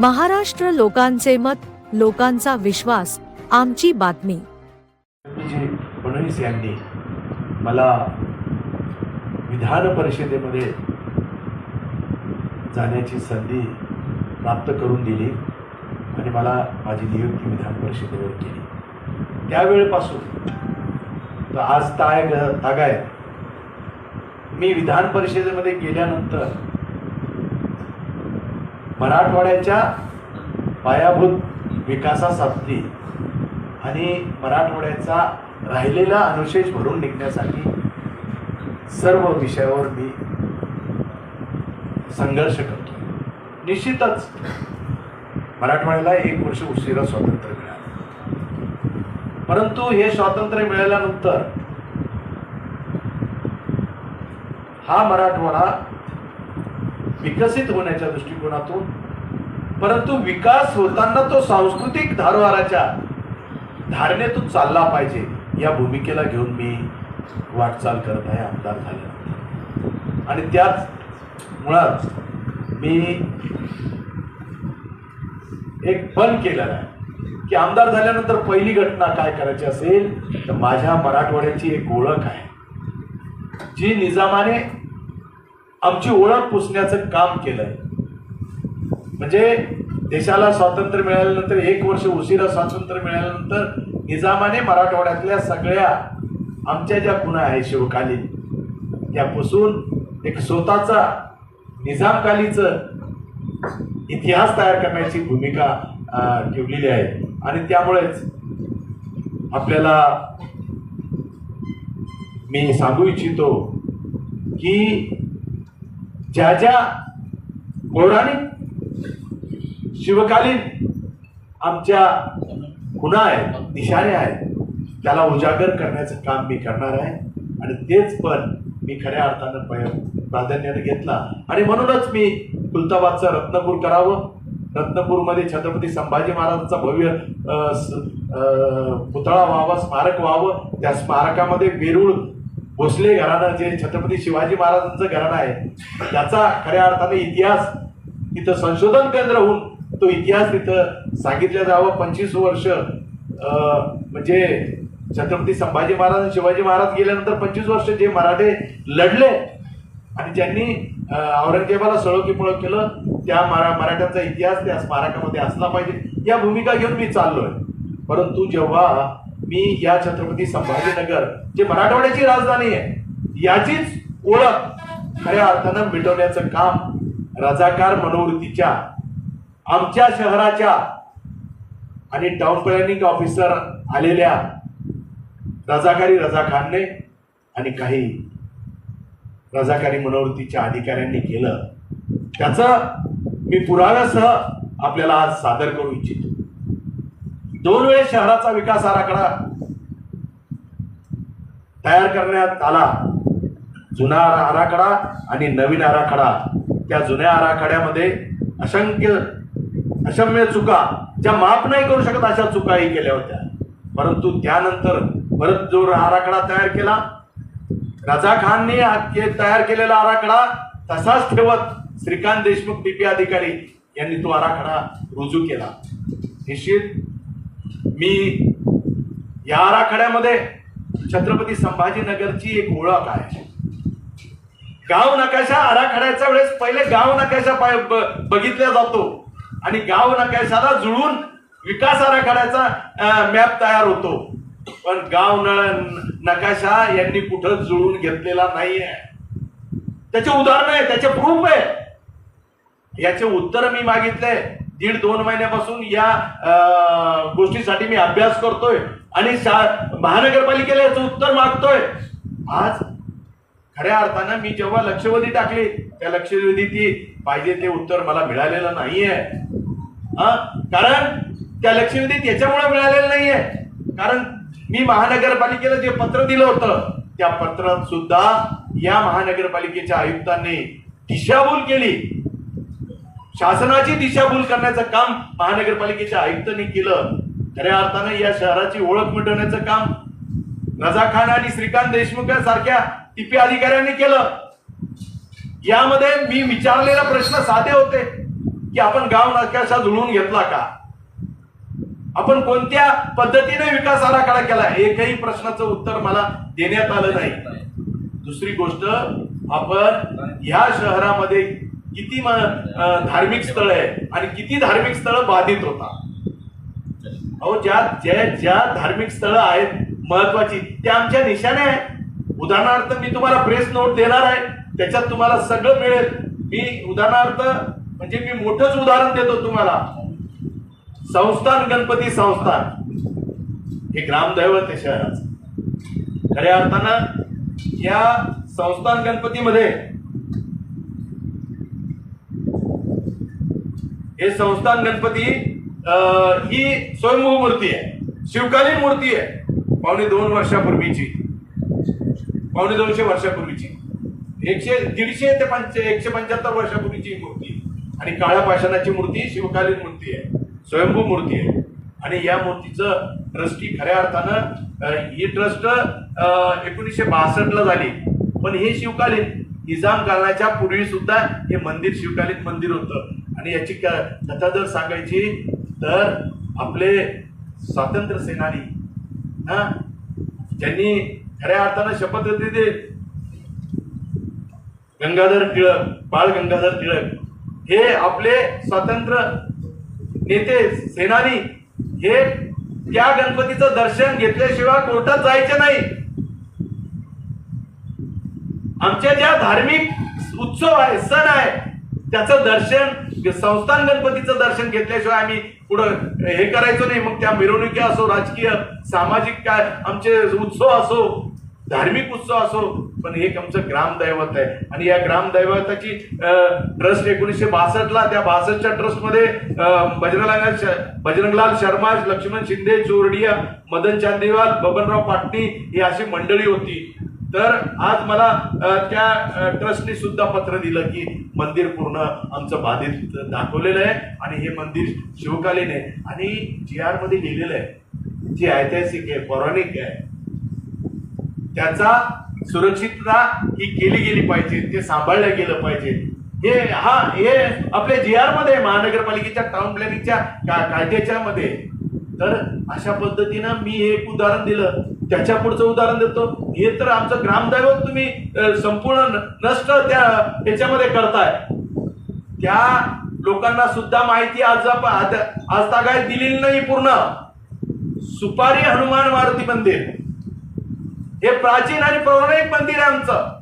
महाराष्ट्र लोकांचे मत लोकांचा विश्वास आमची बातमी. फडणवीस यांनी मला विधान परिषदेमध्ये जाण्याची संधी प्राप्त करून दिली आणि मला माझी नियुक्ती विधान परिषदेवर केली. त्यावेळेपासून तर आज ताय तागाय मी विधान परिषदेमध्ये गेल्यानंतर मराठवाड्याच्या पायाभूत विकासासाठी आणि मराठवाड्याचा राहिलेला अनुशेष भरून निघण्यासाठी सर्व विषयावर मी संघर्ष करतो निश्चितच मराठवाड्याला एक वर्ष उशिरा स्वातंत्र्य मिळालं. परंतु हे स्वातंत्र्य मिळाल्यानंतर हा मराठवाडा विकसित होण्याच्या दृष्टिकोनातून. परंतु विकास होताना तो सांस्कृतिक धारवाराच्या धारणेतून चालला पाहिजे. या भूमिकेला घेऊन मी वाटचाल करत आहे आमदार झाल्यानंतर. आणि त्याच मुळात मी एक पण केलेला आहे. की आमदार झाल्यानंतर पहिली घटना काय करायची असेल तर माझ्या मराठवाड्याची एक ओळख आहे. जी निजामाने आमची ओळख पुसण्याचं काम केलंय. म्हणजे देशाला स्वातंत्र्य मिळाल्यानंतर एक वर्ष उशिरा स्वातंत्र्य मिळाल्यानंतर निजामाने मराठवाड्यातल्या सगळ्या आमच्या ज्या खुणा आहे शिवकालीन त्या पुसून एक स्वतःचा निजामकालीचं इतिहास तयार करण्याची भूमिका ठेवलेली आहे. आणि त्यामुळेच आपल्याला मी सांगू इच्छितो की ज्या ज्या पौराणिक शिवकालीन आमच्या खुणा आहेत निशाणे आहेत त्याला उजागर करण्याचं काम मी करणार आहे आणि तेच पण मी खऱ्या अर्थानं प्राधान्याने घेतला. आणि म्हणूनच मी कुलताबादचं रत्नपूर करावं. रत्नपूरमध्ये छत्रपती संभाजी महाराजांचा भव्य पुतळा व्हावा स्मारक व्हावं. त्या स्मारकामध्ये वेरूळ भोसले घराणं जे छत्रपती शिवाजी महाराजांचं घराणं आहे त्याचा खऱ्या अर्थाने इतिहास तिथं संशोधन केंद्र होऊन तो इतिहास तिथं सांगितलं जावं. पंचवीस वर्ष म्हणजे छत्रपती संभाजी महाराज आणि शिवाजी महाराज गेल्यानंतर पंचवीस वर्ष जे मराठे लढले आणि ज्यांनी औरंगजेबाला सळोकीमुळं केलं त्या मरा मराठ्यांचा इतिहास त्या स्मारकामध्ये असला पाहिजे. या भूमिका घेऊन मी चाललोय. परंतु जेव्हा मी या छत्रपती संभाजीनगर जे मराठवाड्याची राजधानी आहे याचीच ओळख खऱ्या अर्थानं मिटवण्याचं काम रजाकार मनोवृत्तीच्या आमच्या शहराच्या आणि टाउन प्लॅनिंग ऑफिसर आलेल्या रजाकारी रजा खानने आणि काही रजाकारी मनोवृत्तीच्या अधिकाऱ्यांनी केलं. त्याचं मी पुराव्यासह आपल्याला आज सादर करू इच्छितो. दोन वेळेस शहराचा विकास आराखडा तयार करण्यात आला. जुना आरा- आराखडा आणि नवीन आराखडा. त्या जुन्या आराखड्यामध्ये असंख्य अशम्य चुका ज्या माफ नाही करू शकत अशा चुकाही केल्या होत्या. परंतु त्यानंतर परत जो आराखडा तयार केला रजा खानने के- तयार केलेला आराखडा तसाच ठेवत श्रीकांत देशमुख डीपी अधिकारी यांनी तो आराखडा रुजू केला. निश्चित मी या आराखड्यामध्ये छत्रपती संभाजीनगरची एक ओळख आहे. गाव नकाशा आराखड्याच्या वेळेस पहिले गाव नकाशा पाय- ब- बघितला जातो. आणि गाव नकाशाला जुळून विकास आराखड्याचा मॅप तयार होतो. पण गाव न- नकाशा यांनी कुठं जुळून घेतलेला नाहीये. त्याचे उदाहरण आहे त्याचे प्रूफ आहे. याचे उत्तर मी मागितले. दीड दोन महिन्यापासून या गोष्टीसाठी मी अभ्यास करतोय आणि शा- महानगरपालिकेला याचं उत्तर मागतोय. आज खऱ्या अर्थानं मी जेव्हा लक्षवेधी टाकली त्या लक्षवेधी ती पाहिजे ते उत्तर मला मिळालेलं नाहीये. हा कारण त्या लक्षवेधीत याच्यामुळे मिळालेलं नाहीये. कारण मी महानगरपालिकेला जे पत्र दिलं होतं त्या पत्रात सुद्धा या महानगरपालिकेच्या आयुक्तांनी दिशाभूल केली. शासनाची दिशाभूल करण्याचं काम महानगरपालिकेच्या आयुक्तांनी केलं. खऱ्या अर्थानं या शहराची ओळख मिटवण्याचं काम रजा खान आणि श्रीकांत देशमुख सारख्या टीपी अधिकाऱ्यांनी केलं. यामध्ये मी विचारलेला प्रश्न साधे होते की आपण गाव नकाशा जुळवून घेतला का? आपण कोणत्या पद्धतीने विकास आराखडा केला? एकही प्रश्नाचं उत्तर मला देण्यात आलं नाही. दुसरी गोष्ट आपण या शहरामध्ये किती धार्मिक स्थळ आहे आणि किती धार्मिक स्थळ बाधित होता अहो ज्या ज्या ज्या धार्मिक स्थळं आहेत महत्वाची त्या आमच्या निशाने आहेत. उदाहरणार्थ मी तुम्हाला प्रेस नोट देणार आहे. त्याच्यात तुम्हाला सगळं मिळेल. मी उदाहरणार्थ म्हणजे मी मोठंच उदाहरण देतो तुम्हाला. संस्थान गणपती संस्थान. हे ग्रामदैवत आहे शहराचं. खऱ्या अर्थानं या संस्थान गणपतीमध्ये हे संस्थान गणपती अं, ही स्वयंभू मूर्ती आहे. शिवकालीन मूर्ती आहे. पावणे दोन वर्षापूर्वीची. पावणे दोनशे वर्षापूर्वीची. एकशे दीडशे ते पंच एकशे पंच्याहत्तर वर्षापूर्वीची ही मूर्ती. आणि काळ्या पाषाणाची मूर्ती शिवकालीन मूर्ती आहे. स्वयंभू मूर्ती आहे. आणि या मूर्तीचं ट्रस्टी खऱ्या अर्थानं ही ट्रस्ट एकोणीसशे बासष्टला झाली. पण हे शिवकालीन. निजाम काळाच्या पूर्वी सुद्धा हे मंदिर शिवकालीन मंदिर होतं. आणि याची कथा जर सांगायची तर आपले स्वातंत्र्य सेनानी हा ज्यांनी खऱ्या अर्थानं शपथ दिली गंगाधर टिळक बाळ गंगाधर टिळक हे आपले स्वातंत्र्य नेते सेनानी हे त्या गणपतीचं दर्शन घेतल्याशिवाय कोर्टात जायचे नाही. आमच्या ज्या धार्मिक उत्सव आहे सण आहे त्याचं दर्शन संस्थान गणपतीचं दर्शन घेतल्याशिवाय आम्ही पुढं हे करायचो नाही. मग त्या मिरवणुकी असो राजकीय सामाजिक काय आमचे उत्सव असो धार्मिक उत्सव असो पण हे आमचं ग्रामदैवत आहे. आणि या ग्रामदैवताची ट्रस्ट एकोणीसशे बासष्टला त्या बासष्टच्या ट्रस्टमध्ये बजरंगला बजरंगलाल श- बजरंगलाल शर्मा लक्ष्मण शिंदे चोरडिया मदन चांदीवाल बबनराव पाटणी ही अशी मंडळी होती. तर आज मला त्या ट्रस्टने सुद्धा पत्र दिलं की मंदिर पूर्ण आमचं बाधित दाखवलेलं आहे आणि हे मंदिर शिवकालीन आहे. आणि जी आरमध्ये लिहिलेलं आहे जे ऐतिहासिक आहे पौराणिक आहे त्याचा सुरक्षितता ही केली गेली पाहिजे ते सांभाळलं गेलं पाहिजे. हे हा हे आपल्या जी आरमध्ये महानगरपालिकेच्या टाउन प्लॅनिंगच्या कायद्याच्या मध्ये. तर अशा पद्धतीनं मी हे एक उदाहरण दिलं. त्याच्या पुढचं उदाहरण देतो. हे तर आमचं ग्रामदैवत तुम्ही संपूर्ण नष्ट त्या त्याच्यामध्ये करताय. त्या लोकांना सुद्धा माहिती आज आज आज तागायत दिलेली नाही पूर्ण. सुपारी हनुमान मारुती मंदिर. हे प्राचीन आणि पौराणिक मंदिर आहे आमचं.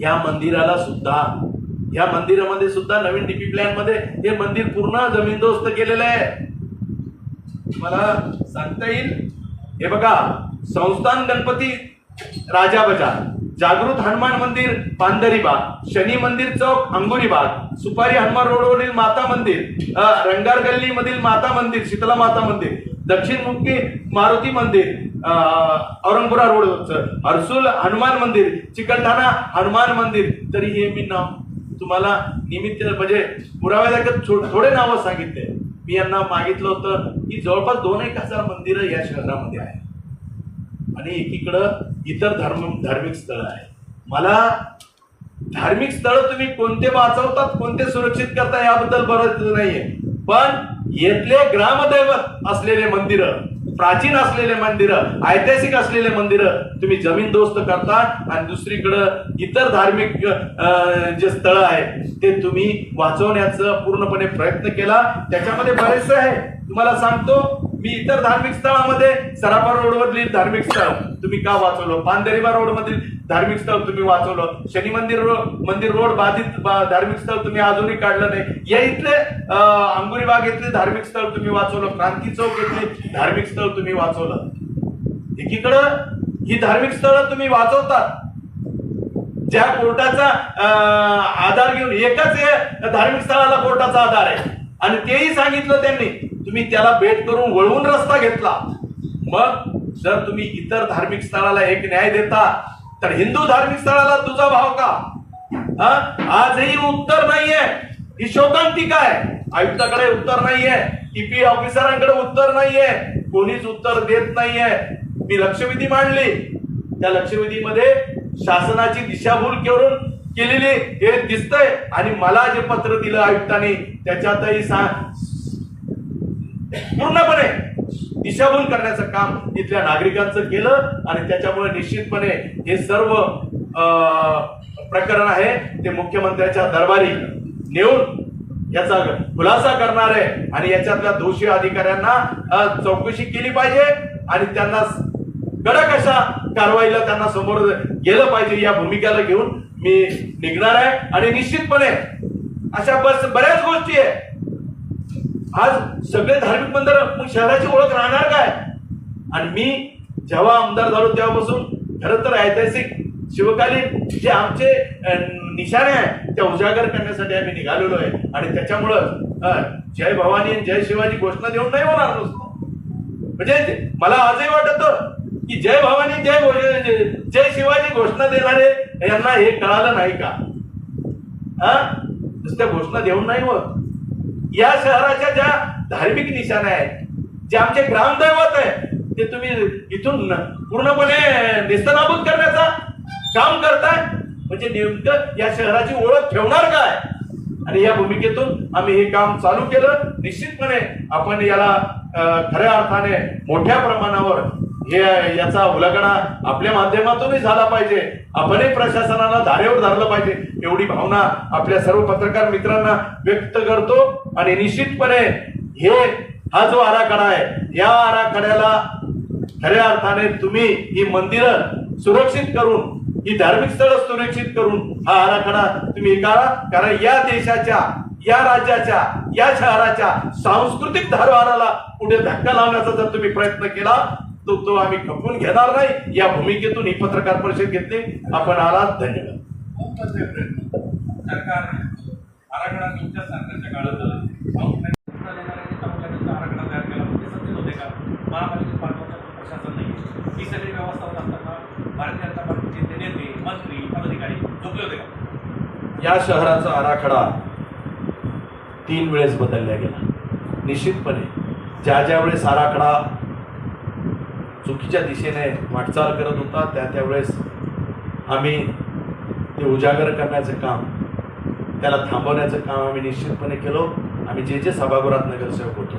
या मंदिराला सुद्धा या मंदिरामध्ये सुद्धा नवीन डीपी प्लॅनमध्ये हे मंदिर पूर्ण जमीनदोस्त केलेलं आहे. मला सांगता येईल हे बघा संस्थान गणपती राजा बजार जागृत हनुमान मंदिर पांढरी बाग शनी मंदिर चौक अंगुरीबाग सुपारी हनुमान रोडवरील माता मंदिर रंगार गल्ली मधील माता मंदिर शीतला माता मंदिर दक्षिण दक्षिणमुखी मारुती मंदिर औरंगपुरा रोडवरचं हर्सुल हनुमान मंदिर चिकलठाणा हनुमान मंदिर तरी हे मी नाव तुम्हाला निमित्त म्हणजे पुराव्यादाखल थो- थोडे नावं सांगितले. मी यांना मागितलं होतं की जवळपास दोन एक हजार मंदिरं या शहरामध्ये आहेत. आणि एकीकडं इतर धर्म धार्मिक स्थळं आहे मला धार्मिक स्थळं तुम्ही कोणते वाचवतात कोणते सुरक्षित करता याबद्दल बरंच नाहीये. पण येथले ग्रामदैवत असलेले मंदिरं प्राचीन असलेले मंदिर ऐतिहासिक असलेले मंदिरं तुम्ही जमीन दोस्त करता आणि दुसरीकडं इतर धार्मिक अं, जे स्थळ आहे ते तुम्ही वाचवण्याचा पूर्णपणे प्रयत्न केला. त्याच्यामध्ये बरेचसे आहे तुम्हाला सांगतो मी इतर धार्मिक स्थळामध्ये सराफा रोडवरील धार्मिक स्थळ तुम्ही का वाचवलं? पांढरीबा रोड मधील धार्मिक स्थळ तुम्ही वाचवलं. शनी मंदिर रो- मंदिर रोड बाधित धार्मिक स्थळ तुम्ही अजूनही काढलं नाही. या इथले अं, बाग इथले धार्मिक स्थळ तुम्ही वाचवलं. क्रांती चौक इथले धार्मिक स्थळ तुम्ही वाचवलं. एकीकडं ही धार्मिक स्थळं तुम्ही वाचवतात. ज्या कोर्टाचा अं, आधार घेऊन एकाच धार्मिक स्थळाला कोर्टाचा आधार आहे. आणि तेही सांगितलं त्यांनी. तुम्ही त्याला भेट करून वळवून रस्ता घेतला. मग जर तुम्ही इतर धार्मिक स्थळाला एक न्याय देता तर हिंदू धार्मिक स्थळाला तुझा भाव का? हा? आजही उत्तर नाहीये. ही शोकांतिका आहे. आयुक्ताकडे उत्तर नाहीये. ईपी ऑफिसरांकडे उत्तर नाहीये. कोणीच उत्तर देत नाहीये. मी लक्षवेधी मांडली. त्या लक्षवेधीमध्ये शासनाची दिशाभूल करून केलेली हे दिसतंय. आणि मला जे पत्र दिलं आयुक्तांनी त्याच्यातही पूर्णपणे दिशाभूल करण्याचं काम इथल्या नागरिकांचं केलं आणि त्याच्यामुळे निश्चितपणे हे सर्व अं, प्रकरण आहे. ते मुख्यमंत्र्याच्या दरबारी नेऊन याचा खुलासा करणार आहे आणि याच्यातल्या दोषी अधिकाऱ्यांना चौकशी केली पाहिजे आणि त्यांना कडक अशा कारवाईला त्यांना समोर गेलं पाहिजे या भूमिकेला घेऊन मी निघणार आहे. आणि निश्चितपणे अशा बस बऱ्याच गोष्टी आहे. आज सगळे धार्मिक मंदिर मग शहराची ओळख राहणार काय? आणि मी जेव्हा आमदार झालो तेव्हापासून खरं तर ऐतिहासिक शिवकालीन जे आमचे निशाणे आहे त्या उजागर करण्यासाठी आम्ही निघालेलो आहे. आणि त्याच्यामुळं जय भवानी आणि जय शिवाजी घोषणा देऊन नाही होणार नुसतं. म्हणजे मला आजही वाटत की जय भवानी जय जय- जय शिवाजी घोषणा देणारे यांना हे कळालं नाही का? हा नुसत्या घोषणा देऊन नाही होत. या शहराच्या ज्या धार्मिक निशाण्या आहेत जे आमचे ग्रामदैवत आहे ते तुम्ही इथून पूर्णपणे नेस्तनाबूत करण्याचा काम करताय? म्हणजे नेमकं या शहराची ओळख ठेवणार काय? आणि या भूमिकेतून आम्ही हे काम चालू केलं. निश्चितपणे आपण याला खऱ्या अर्थाने मोठ्या प्रमाणावर हे याचा उलगडा आपल्या माध्यमातूनही झाला पाहिजे. आपणही प्रशासनाला धारेवर धरलं पाहिजे. एवढी भावना आपल्या सर्व पत्रकार मित्रांना व्यक्त करतो. आणि निश्चितपणे हे हा जो आराखडा आहे या आराखड्याला खऱ्या अर्थाने तुम्ही ही मंदिरं सुरक्षित करून ही धार्मिक स्थळ सुरक्षित करून हा आराखडा तुम्ही काढा. कारण या देशाच्या या राज्याच्या या शहराच्या सांस्कृतिक धारवाराला पुढे धक्का लावण्याचा जर तुम्ही प्रयत्न केला तो तो आम्ही खपवून घेणार नाही. या भूमिकेतून ही पत्रकार परिषद घेतली. आपण आलात. धन्यवाद. सरकार आराखडा तुमच्या सरकारच्या काळात झाला देणाऱ्या तालुक्याचा आराखडा तयार केला म्हणजे सत्तेत होते का महापालिकेत पाच वर्षाचं प्रशासन नाही ही सगळी व्यवस्था होत असताना भारतीय जनता पार्टीचे ते नेते मंत्री पदाधिकारी झोपले होते का? या शहराचा आराखडा तीन वेळेस बदलला गेला. निश्चितपणे ज्या ज्या वेळेस आराखडा चुकीच्या दिशेने वाटचाल करत होता त्या त्यावेळेस आम्ही ते उजागर करण्याचं काम त्याला थांबवण्याचं काम आम्ही निश्चितपणे केलो. आम्ही जे जे सभागृहात नगरसेवक होतो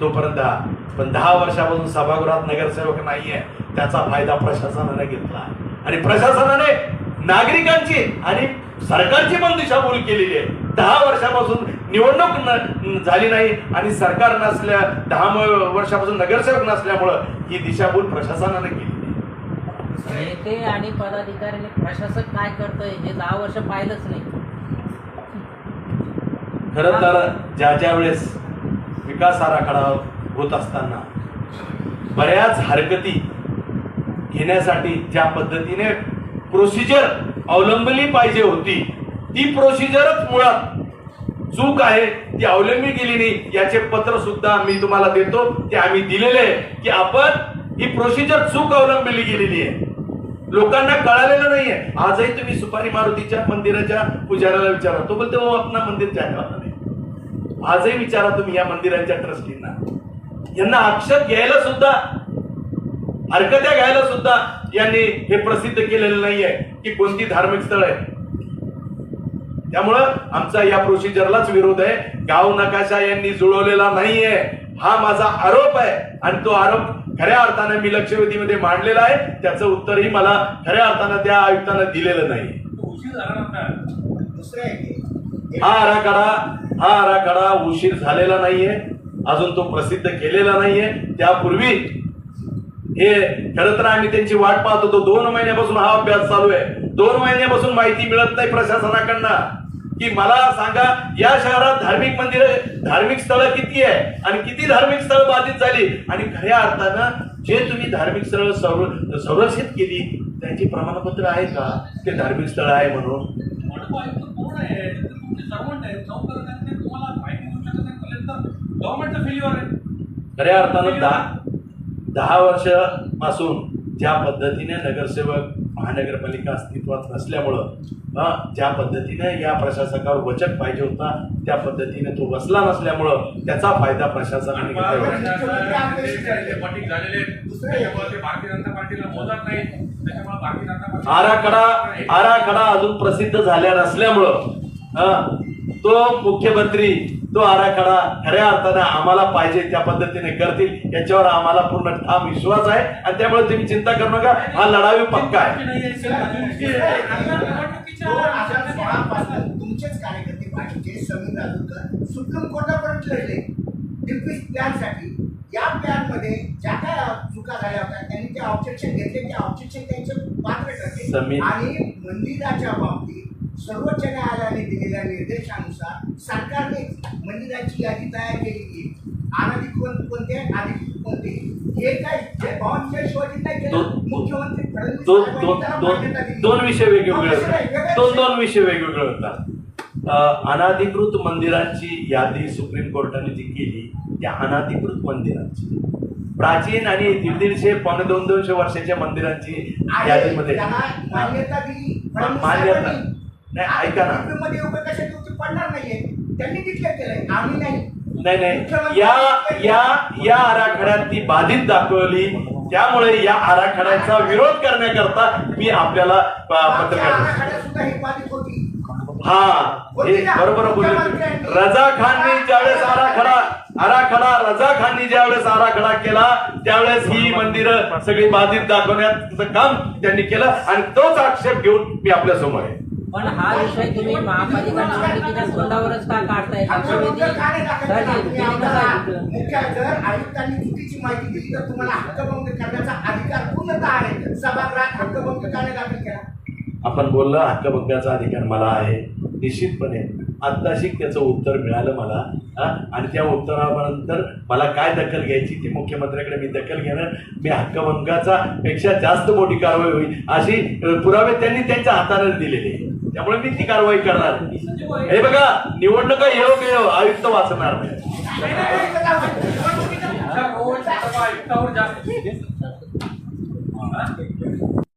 तोपर्यंत पण दहा वर्षापासून सभागृहात नगरसेवक नाही आहे त्याचा फायदा प्रशासनाने घेतला आणि प्रशासनाने नागरिकांची आणि सरकारची पण दिशाभूल केलेली आहे. दहा वर्षापासून निवडणूक झाली नाही आणि सरकार नसल्या दहा वर्षापासून नगरसेवक नसल्यामुळं ही दिशाभूल प्रशासनाने केली. आहे नेते आणि पदाधिकाऱ्यांनी प्रशासक काय करतंय हे दहा वर्ष पाहिलंच नाही. खरं तर ज्या ज्या वेळेस विकास आराखडा होत असताना बऱ्याच हरकती घेण्यासाठी ज्या पद्धतीने प्रोसिजर अवलंबली पाहिजे होती ती प्रोसिजरच मुळात चूक आहे ती अवलंबली गेली नाही. याचे पत्र सुद्धा मी तुम्हाला देतो. ते आम्ही दिलेले आहे की आपण ही प्रोसिजर चूक अवलंबली गेलेली आहे. लोकांना कळालेलं नाहीये आजही तुम्ही सुपारी मारुतीच्या मंदिराच्या पुजाऱ्याला विचारा. तो बोलतो "वो अपना मंदिर जाने नाही. आजही विचारा तुम्ही या मंदिरांच्या ट्रस्टींना यांना अक्षर घ्यायला सुद्धा हरकत्या घ्यायला सुद्धा. यांनी हे प्रसिद्ध केलेलं नाहीये की कोणती धार्मिक स्थळ आहे. त्यामुळं आमचा या प्रोसिजरलाच विरोध आहे. गाव नकाशा यांनी जुळवलेला नाहीये. हा माझा आरोप आहे. आणि तो आरोप खऱ्या अर्थाने मी लक्षवेधीमध्ये मांडलेला आहे. त्याचं उत्तरही मला खऱ्या अर्थानं त्या आयुक्तानं दिलेलं नाही. आहे हा आराखडा हा आराखडा उशीर झालेला नाहीये. अजून तो प्रसिद्ध केलेला नाहीये. त्यापूर्वी हे खरं तर आम्ही त्यांची वाट पाहत होतो. दोन महिन्यापासून हा अभ्यास चालू आहे. दोन महिन्यापासून माहिती मिळत नाही प्रशासनाकडनं. की मला सांगा या शहरात धार्मिक मंदिर धार्मिक स्थळं किती आहे? आणि किती धार्मिक स्थळं बाधित झाली? आणि खऱ्या अर्थानं जे तुम्ही धार्मिक स्थळं संर- संरक्षित केली त्यांची प्रमाणपत्र आहे का? ते धार्मिक स्थळ आहे म्हणून. खऱ्या अर्थानं दहा वर्षापासून ज्या पद्धतीने नगरसेवक महानगरपालिका अस्तित्वात नसल्यामुळं हं, ज्या पद्धतीने या प्रशासकावर वचक पाहिजे होता त्या पद्धतीने तो बसला नसल्यामुळं त्याचा फायदा प्रशासनाने आराखडा आराखडा अजून प्रसिद्ध झाल्या नसल्यामुळं हं, तो मुख्यमंत्री तो आराखडा खऱ्या अर्थाने आम्हाला पाहिजे त्या पद्धतीने करतील याच्यावर आम्हाला पूर्ण ठाम विश्वास आहे. आणि त्यामुळे तुम्ही चिंता करू नका हा लढावी पक्का आहे. तुमचेच कार्यकर्ते पार्टीचे समीर राजूरकर सुप्रीम कोर्टापर्यंत लढले डिफिस प्लॅनसाठी या प्लॅनमध्ये ज्या काय चुका झाल्या होत्या त्यांनी ते ऑब्जेक्शन घेतले ते ऑब्जेक्शन त्यांचे पात्र ठरले आणि मंदिराच्या बाबतीत सर्वोच्च न्यायालयाने दिलेल्या निर्देशानुसार सरकारने मंदिराची यादी तयार केली अनधिकृत कोणते? अधिकृत कोणते? हे काय जे बावनशे शिवाजी नाही केलं? दोन- मुख्यमंत्री दोन दोन विषय वेगवेगळे वेगवेगळे दोन. दोन विषय वेगवेगळे होतात अनाधिकृत मंदिरांची यादी सुप्रीम कोर्टाने जी केली त्या अनाधिकृत मंदिरांची. प्राचीन आणि दीड दीडशे पावणे दोन दोनशे वर्षाच्या मंदिरांची यादीमध्ये मान्यता नाही ऐका ना. आता मध्ये उभं कशा दिवशी पडणार नाहीये. त्यांनी डिक्लेअर केलंय. आम्ही नाही. नाही नाही. या या या आराखड्यात ती बाधित दाखवली. त्यामुळे या आराखड्याचा विरोध करण्याकरता मी आपल्याला पत्रकार सुद्धा ही बाधित होती. हा हे बरोबर बोलले. रजा खाननी ज्यावेळेस आराखडा आराखडा रजा खाननी ज्यावेळेस आराखडा केला त्यावेळेस ही मंदिरं सगळी बाधित दाखवण्याचं काम त्यांनी केलं आणि तोच आक्षेप घेऊन मी आपल्यासमोर आहे. पण हा विषय तुम्ही महापालिका निवडणुकीच्या तोंडावरच का काढताय? मुख्य जर आयुक्तांनी चुकीची माहिती दिली तर तुम्हाला हक्कभंग करण्याचा अधिकार पूर्णतः आहे. सभागृहात हक्कभंग का नाही दाखल केला? आपण बोललं हक्कभंगाचा अधिकार मला आहे. निश्चितपणे. आत्ताशी त्याचं उत्तर मिळालं मला. हा? आणि त्या उत्तरानंतर मला काय दखल घ्यायची ती मुख्यमंत्र्याकडे मी दखल घेणं मी हक्कभंगाचा पेक्षा जास्त मोठी कारवाई होईल अशी पुरावे त्यांनी त्यांच्या हाताने दिलेले आहे. त्यामुळे मी ती कारवाई करणार हे बघा निवडणुका येऊ येऊ आयुक्त वाचणार नाही जास्त